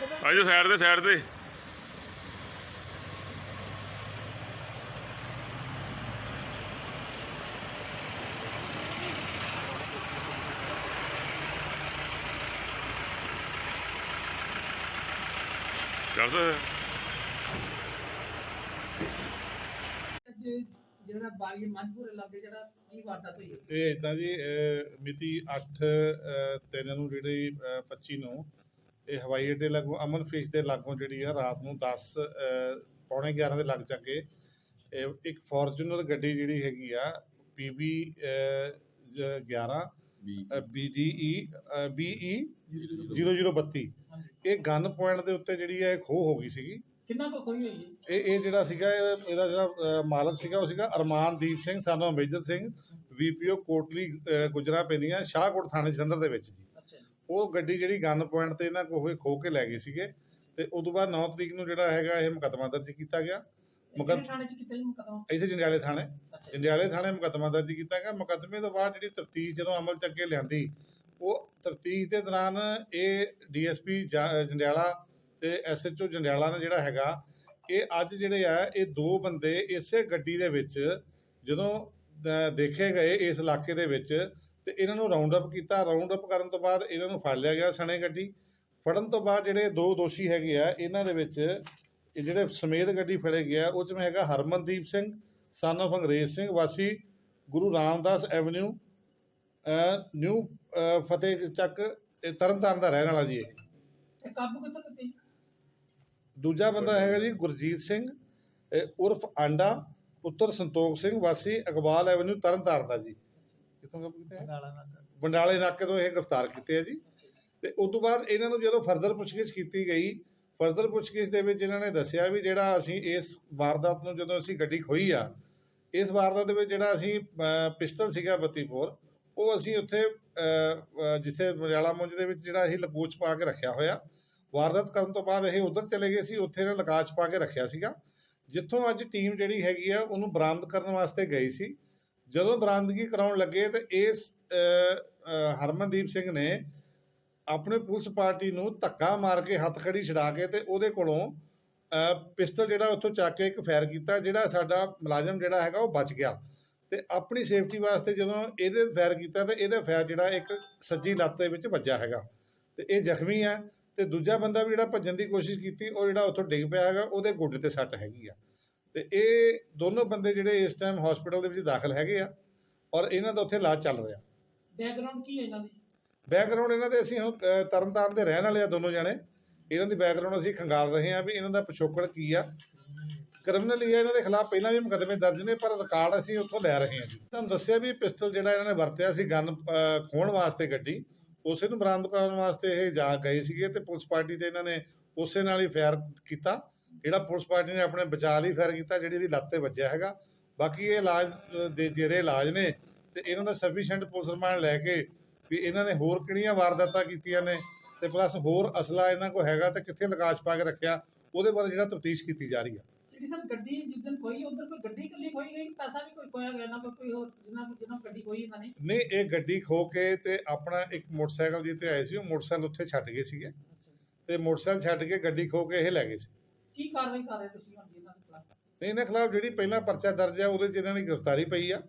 ਅਜੇ side ਤੇ side ਤੇ ਅੱਜ ਜਿਹੜਾ ਬਾਗੀ ਮਨਪੁਰ ਇਲਾਕੇ ਜਿਹੜਾ ਕੀ ਵਾਰਦਾਤ ਹੋਈ? ਇਹ ਇਦਾਂ ਜੀ ਅਹ ਮਿਤੀ 8 ਤਿੰਨ ਨੂੰ ਜਿਹੜੀ ਅਹ 25 ਨੂੰ ਇਹ ਹਵਾਈ ਅੱਡੇ ਲਾਗੋਂ ਅਮਨ ਫਿਸ਼ ਦੇ ਲਾਗੋਂ ਜਿਹੜੀ ਆ ਰਾਤ ਨੂੰ 10 ਅਹ ਪੌਣੇ 11 ਦੇ ਲੱਗ ਚੱਕੇ ਇਹ ਇੱਕ ਫੋਰਚੂਨਰ ਗੱਡੀ ਜਿਹੜੀ ਹੈਗੀ ਆ PB 11 BDE BE 0032 ਇਹ ਗਨ ਪੁਆਇੰਟ ਦੇ ਉੱਤੇ ਜਿਹੜੀ ਹੈ ਖੋ ਹੋ ਗਈ ਸੀਗੀ। ਕਿੰਨਾ ਕੁ ਖੋਈ ਹੋਈ ਹੈ? ਇਹ ਇਹ ਜਿਹੜਾ ਸੀਗਾ ਇਹ- ਇਹਦਾ ਜਿਹੜਾ ਮਾਲਕ ਸੀਗਾ ਉਹ ਸੀਗਾ ਅਰਮਾਨਦੀਪ ਸਿੰਘ ਸਾਨੂੰ ਮੇਜਰ ਸਿੰਘ ਵੀਪੀਓ ਕੋਟਲੀ ਗੁਜਰਾ ਪੈਂਦੀਆਂ ਸ਼ਾਹਕੋਟ ਥਾਣੇ ਜਲੰਧਰ ਦੇ ਵਿੱਚ ਜੀ। ਉਹ ਗੱਡੀ ਜਿਹੜੀ ਗਨ ਪੁਆਇੰਟ ਤੇ ਇਹਨਾਂ ਕੋਲ ਖੋ ਕੇ ਲੈ ਗਏ ਸੀਗੇ ਤੇ ਉਦੋਂ ਬਾਅਦ 9 ਤਰੀਕ ਨੂੰ ਜਿਹੜਾ ਹੈਗਾ ਇਹ ਮੁਕੱਦਮਾ ਦਰਜ ਕੀਤਾ ਗਿਆ। ਇਹ ਮੁਕੱਦ- ਕਿਹੜੇ ਥਾਣੇ ਚ ਕੀਤਾ ਜੀ ਮੁਕਦਮਾ? ਇਸੇ ਜੰਡਿਆਲੇ ਥਾਣੇ। ਜੰਡਿਆਲੇ ਥਾਣੇ ਮੁਕੱਦਮਾ ਦਰਜ ਕੀਤਾ ਗਿਆ। ਮੁਕੱਦਮੇ ਤੋਂ ਬਾਅਦ ਜਿਹੜੀ ਤਫਤੀਸ਼ ਜਦੋਂ ਅਮਲ ਚ ਅੱਗੇ ਲਿਆਂਦੀ ਉਹ ਤਫਤੀਸ਼ ਦੇ ਦੌਰਾਨ ਇਹ ਡੀਐਸਪੀ ਜੰਡਿਆਲਾ ਤੇ ਐਸਐਚਓ ਜੰਡਿਆਲਾ ਨੇ ਜਿਹੜਾ ਹੈਗਾ ਇਹ ਅੱਜ ਜਿਹੜੇ ਆ ਇਹ ਦੋ ਬੰਦੇ ਇਸੇ ਗੱਡੀ ਦੇ ਵਿੱਚ ਜਦੋਂ ਦੇਖੇ ਗਏ ਇਸ ਇਲਾਕੇ ਦੇ ਵਿੱਚ ਤੇ ਇਹਨਾਂ ਨੂੰ ਰਾਉਂਡ ਅਪ ਕੀਤਾ। ਰਾਉਂਡ ਅਪ ਕਰਨ ਤੋਂ ਬਾਅਦ ਇਹਨਾਂ ਨੂੰ ਫੜ ਲਿਆ ਗਿਆ ਸਣੇ ਗੱਡੀ। ਫੜਨ ਤੋਂ ਬਾਅਦ ਜਿਹੜੇ ਦੋ ਦੋਸ਼ੀ ਹੈਗੇ ਆ ਇਹਨਾਂ ਦੇ ਵਿੱਚ ਇਹ ਜਿਹੜੇ ਸਮੇਤ ਗੱਡੀ ਫੜੇ ਗਿਆ ਉਹ ਚ ਮੈਂ ਹੈਗਾ ਹਰਮਨਦੀਪ ਸਿੰਘ ਸਨ of ਅੰਗਰੇਜ਼ ਸਿੰਘ ਵਾਸੀ ਗੁਰੂ ਰਾਮਦਾਸ ਐਵਨਿਊ ਨਿਊ ਫਤਿਹ ਚੱਕ ਇਹ ਤਰਨਤਾਰਨ ਦਾ ਰਹਿਣ ਵਾਲਾ ਜੀ ਇਹ। ਕਾਬੂ ਕਿੱਥੋਂ ਕੀਤੀ ਦੂਜਾ ਬੰਦਾ ਹੈਗਾ ਜੀ ਗੁਰਜੀਤ ਸਿੰਘ ਉਰਫ ਆਂਡਾ ਪੁੱਤਰ ਸੰਤੋਖ ਸਿੰਘ ਵਾਸੀ ਇਕਬਾਲ ਐਵਨਿਊ ਤਰਨਤਾਰਨ ਦਾ ਜੀ। ਕਿੱਥੋਂ ਕਾਬੂ ਕੀਤਾ ਹੈ? ਗਾਲਾਂ ਨਾਲ ਬੰਡਾਲੇ ਇਲਾਕੇ ਤੋਂ ਇਹ ਗ੍ਰਿਫਤਾਰ ਕੀਤੇ ਆ ਜੀ। ਤੇ ਉਸ ਤੋਂ ਬਾਅਦ ਇਹਨਾਂ ਨੂੰ ਜਦੋਂ ਫਰਦਰ ਪੁੱਛਗਿੱਛ ਕੀਤੀ ਗਈ ਫਰਦਰ ਪੁੱਛਗਿੱਛ ਦੇ ਵਿੱਚ ਇਹਨਾਂ ਨੇ ਦੱਸਿਆ ਵੀ ਜਿਹੜਾ ਅਸੀਂ ਇਸ ਵਾਰਦਾਤ ਨੂੰ ਜਦੋਂ ਅਸੀਂ ਗੱਡੀ ਖੋਈ ਆ ਇਸ ਵਾਰਦਾਤ ਦੇ ਵਿੱਚ ਜਿਹੜਾ ਅਸੀਂ ਅਹ, ਪਿਸਟਲ ਸੀਗਾ 32 ਬੋਰ ਉਹ ਅਸੀਂ ਉੱਥੇ ਜਿੱਥੇ ਮਰਿਆਲਾ ਮੁੰਜ ਦੇ ਵਿੱਚ ਜਿਹੜਾ ਅਸੀਂ ਲਕੋਚ ਪਾ ਕੇ ਰੱਖਿਆ ਹੋਇਆ ਵਾਰਦਾਤ ਕਰਨ ਤੋਂ ਬਾਅਦ ਇਹ ਉਧਰ ਚਲੇ ਗਏ ਸੀ ਉੱਥੇ ਇਹਨਾਂ ਲਕਾਚ ਪਾ ਕੇ ਰੱਖਿਆ ਸੀਗਾ। ਜਿੱਥੋਂ ਅੱਜ ਟੀਮ ਜਿਹੜੀ ਹੈਗੀ ਆ ਉਹਨੂੰ ਬਰਾਮਦ ਕਰਨ ਵਾਸਤੇ ਗਈ ਸੀ। ਜਦੋਂ ਬਰਾਮਦਗੀ ਕਰਾਉਣ ਲੱਗੇ ਤੇ ਇਸ ਹਰਮਨਦੀਪ ਸਿੰਘ ਨੇ ਆਪਣੇ ਪੁਲਿਸ ਪਾਰਟੀ ਨੂੰ ਧੱਕਾ ਮਾਰ ਕੇ ਹੱਥ ਖੜੀ ਛਡਾ ਕੇ ਤੇ ਉਹਦੇ ਕੋਲੋਂ ਪਿਸਤਲ ਜਿਹੜਾ ਉੱਥੋਂ ਚੱਕ ਕੇ ਇੱਕ ਫਾਇਰ ਕੀਤਾ, ਜਿਹੜਾ ਸਾਡਾ ਮੁਲਾਜ਼ਮ ਜਿਹੜਾ ਹੈਗਾ ਉਹ ਬਚ ਗਿਆ। ਤੇ ਆਪਣੀ ਸੇਫਟੀ ਵਾਸਤੇ ਜਦੋਂ ਇਹਦੇ ਫਾਇਰ ਕੀਤਾ ਤੇ ਇਹਦਾ ਫਾਇਰ ਜਿਹੜਾ ਇੱਕ ਸੱਜੀ ਲੱਤ ਦੇ ਵਿੱਚ ਵੱਜਾ ਹੈਗਾ। ਤੇ ਇਹ ਜ਼ਖਮੀ ਆ ਤੇ ਦੂਜਾ ਬੰਦਾ ਵੀ ਜਿਹੜਾ ਭੱਜਣ ਦੀ ਕੋਸ਼ਿਸ਼ ਕੀਤੀ, ਉਹ ਜਿਹੜਾ ਉੱਥੋਂ ਡਿੱਗ ਪਿਆ ਹੈਗਾ, ਉਹਦੇ ਗੁੱਡ ਤੇ ਸੱਟ ਹੈਗੀ ਆ। ਤੇ ਇਹ ਦੋਨੋਂ ਬੰਦੇ ਜਿਹੜੇ ਇਸ ਟਾਈਮ ਹਸਪੀਟਲ ਦੇ ਵਿੱਚ ਦਾਖਲ ਹੈਗੇ ਆ ਔਰ ਇਹਨਾਂ ਦਾ ਉੱਥੇ ਇਲਾਜ ਚੱਲ ਰਿਹਾ। ਬੈਕਗ੍ਰਾਉਂਡ ਕੀ ਹੈ ਇਹਨਾਂ ਦੀ? ਬੈਕਗ੍ਰਾਉਂਡ ਇਹਨਾਂ ਦੇ ਅਸੀਂ ਹੁਣ ਤਰਨਤਾਰਨ ਦੇ ਰਹਿਣ ਵਾਲੇ ਆ ਦੋਨੋਂ ਜਣੇ। ਇਹਨਾਂ ਦੀ ਬੈਕਗ੍ਰਾਉਂਡ ਅਸੀਂ ਖੰਗਾਲ ਰਹੇ ਹਾਂ ਵੀ ਇਹਨਾਂ ਦਾ ਪਿਛੋਕੜ ਕੀ ਆ। ਕ੍ਰਿਮੀਨਲ ਹੀ ਆ ਇਹਨਾਂ ਦੇ ਖਿਲਾਫ ਪਹਿਲਾਂ ਵੀ ਮੁਕੱਦਮੇ ਦਰਜ ਨੇ ਪਰ ਰਿਕਾਰਡ ਅਸੀਂ ਉੱਥੋਂ ਲੈ ਰਹੇ ਹਾਂ ਜੀ। ਤੁਹਾਨੂੰ ਦੱਸਿਆ ਵੀ ਪਿਸਤਲ ਜਿਹੜਾ ਇਹਨਾਂ ਨੇ ਵਰਤਿਆ ਸੀ ਗਨ ਖੋਣ ਵਾਸਤੇ ਗੱਡੀ ਉਸੇ ਨੂੰ ਬਰਾਮਦ ਕਰਨ ਵਾਸਤੇ ਇਹ ਜਾ ਗਏ ਸੀਗੇ ਤੇ ਪੁਲਿਸ ਪਾਰਟੀ ਤੇ ਇਹਨਾਂ ਨੇ ਉਸੇ ਨਾਲ ਹੀ ਫਾਇਰ ਕੀਤਾ। ਜਿਹੜਾ ਪੁਲਿਸ ਪਾਰਟੀ ਨੇ ਆਪਣੇ ਬਚਾਅ ਲਈ ਫਾਇਰ ਕੀਤਾ ਜਿਹੜੀ ਇਹਦੀ ਲੱਤ ਤੇ ਵੱਜਿਆ ਹੈਗਾ। ਬਾਕੀ ਇਹ ਇਲਾਜ ਦੇ ਜਿਹੜੇ ਇਲਾਜ ਨੇ ਤੇ ਇਹਨਾਂ ਦਾ ਸਫੀਸ਼ੀਐਂਟ ਪੁਲਿਸ ਰਿਮਾਂਡ ਲੈ ਕੇ ਵੀ ਇਹਨਾਂ ਨੇ ਹੋਰ ਕਿਹੜੀਆਂ ਵਾਰਦਾਤਾਂ ਕੀਤੀਆਂ ਨੇ ਤੇ ਪਲੱਸ ਹੋਰ ਅਸਲਾ ਇਹਨਾਂ ਕੋਲ ਹੈਗਾ ਤੇ ਕਿੱਥੇ ਲਗਾਸ਼ ਪਾ ਕੇ ਰੱਖਿਆ ਉਹਦੇ ਬਾਰੇ ਜਿਹੜਾ ਤਫਤੀਸ਼ ਕੀਤੀ ਜਾ ਰਹੀ ਆ। ਜਿਹੜੀ ਸਰ ਗੱਡੀ ਜਿਸ ਦਿਨ ਖੋਈ ਉਧਰ ਕੋਈ ਗੱਡੀ ਇਕੱਲੀ ਖੋਈ ਗਈ ਪੈਸਾ ਵੀ ਕੋਈ ਖੋਇਆ ਗਿਆ ਨਾ ਕੋਈ ਕੋਈ ਹੋਰ ਜਿੰਨਾ ਜਿੰਨਾ ਗੱਡੀ ਖੋਈ ਇਹਨਾਂ ਨੇ। ਨਹੀਂ ਇਹ ਗੱਡੀ ਖੋ ਕੇ ਤੇ ਆਪਣਾ ਇੱਕ ਮੋਟਰਸਾਈਕਲ ਜਿੱਤੇ ਆਏ ਸੀ ਉਹ ਮੋਟਰਸਾਈਕਲ ਉੱਥੇ ਛੱਡ ਗਏ ਸੀਗੇ। ਤੇ ਮੋਟਰਸਾਈਕਲ ਛੱਡ ਕੇ ਗੱਡੀ ਖੋ ਕੇ ਇਹ ਲੈ ਗਏ ਸੀ। ਕੀ ਕਾਰਵਾਈ ਕਰ ਰਹੇ ਤੁਸੀਂ ਹੁਣ ਜੀ ਇਹਨਾਂ ਦੇ ਖਿਲਾਫ? ਨਹੀਂ ਇਹਨਾਂ ਖਿਲਾਫ ਜਿਹੜੀ ਪਹਿਲਾ ਪਰਚਾ ਦਰਜ ਆ ਉਹਦੇ 'ਚ ਇਹਨਾਂ ਦੀ ਗ੍ਰਿਫਤਾਰੀ ਪਈ ਆ।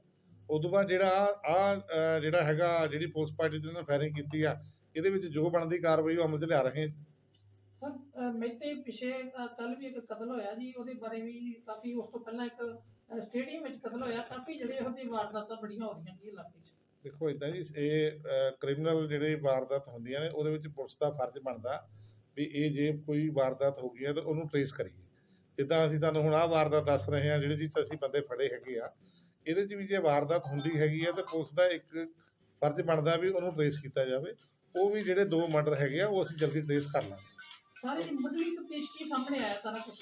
ਉਦੋਂ ਬਾਅਦ ਜਿਹੜਾ ਆ ਜਿਹੜਾ ਹੈਗਾ ਜਿਹੜੀ ਪੁਲਿਸ ਪਾਰਟੀ ਤੇ ਇਹਨਾਂ ਫਾਇਰਿੰਗ ਕੀਤੀ ਆ ਇਹਦੇ ਵਿੱਚ ਜੋ ਬਣਦੀ ਕਾਰਵਾਈ ਉਹ ਅਮਲ 'ਚ ਲਿਆ ਰਹੇ ਹਾਂ ਸਰ ਮੇਤੇ ਪਿਛੇ ਕੱਲ ਵੀ ਇੱਕ ਕਤਲ ਹੋਇਆ ਜੀ ਉਹਦੇ ਬਾਰੇ ਵੀ ਕਾਫੀ ਉਸ ਤੋਂ ਪਹਿਲਾਂ ਇੱਕ ਸਟੇਡੀਅਮ ਵਿੱਚ ਕਤਲ ਹੋਇਆ ਕਾਫੀ ਜਿਹੜੇ ਇਹੋ ਜਿਹੇ ਵਾਰਦਾਤਾਂ ਬੜੀਆਂ ਹੋ ਰਹੀਆਂ ਜੀ ਇਲਾਕੇ 'ਚ। ਦੇਖੋ ਇਦਾਂ ਜੀ ਇਹ ਕ੍ਰਿਮੀਨਲ ਜਿਹੜੇ ਵਾਰਦਾਤ ਹੁੰਦੀਆਂ ਨੇ ਉਹਦੇ ਵਿੱਚ ਪੁਲਿਸ ਦਾ ਫਰਜ਼ ਬਣਦਾ। ਵੀ ਇਹ ਜੇ ਕੋਈ ਵਾਰਦਾਤ ਹੋ ਗਈ ਹੈ ਤਾਂ ਉਹਨੂੰ ਟਰੇਸ ਕਰੀਏ। ਜਿੱਦਾਂ ਅਸੀਂ ਤੁਹਾਨੂੰ ਹੁਣ ਆਹ ਵਾਰਦਾਤ ਦੱਸ ਰਹੇ ਹਾਂ, ਜਿਹੜੇ ਜੀ ਅਸੀਂ ਬੰਦੇ ਫੜੇ ਹੈਗੇ ਆ, ਇਹਦੇ 'ਚ ਵੀ ਜੇ ਵਾਰਦਾਤ ਹੁੰਦੀ ਹੈਗੀ ਆ ਤਾਂ ਪੁਲਿਸ ਦਾ ਇੱਕ ਫਰਜ਼ ਬਣਦਾ ਵੀ ਉਹਨੂੰ ਟਰੇਸ ਕੀਤਾ ਜਾਵੇ। ਉਹ ਵੀ ਜਿਹੜੇ ਦੋ ਮਰਡਰ ਹੈਗੇ ਆ, ਉਹ ਅਸੀਂ ਜਲਦੀ ਟਰੇਸ ਕਰ ਲਾਂਗੇ। ਸਾਰੇ ਮੁੱਢਲੀ ਤਫਤੀਸ਼ ਕੀ ਸਾਹਮਣੇ ਆਇਆ ਸਾਰਾ ਕੁਝ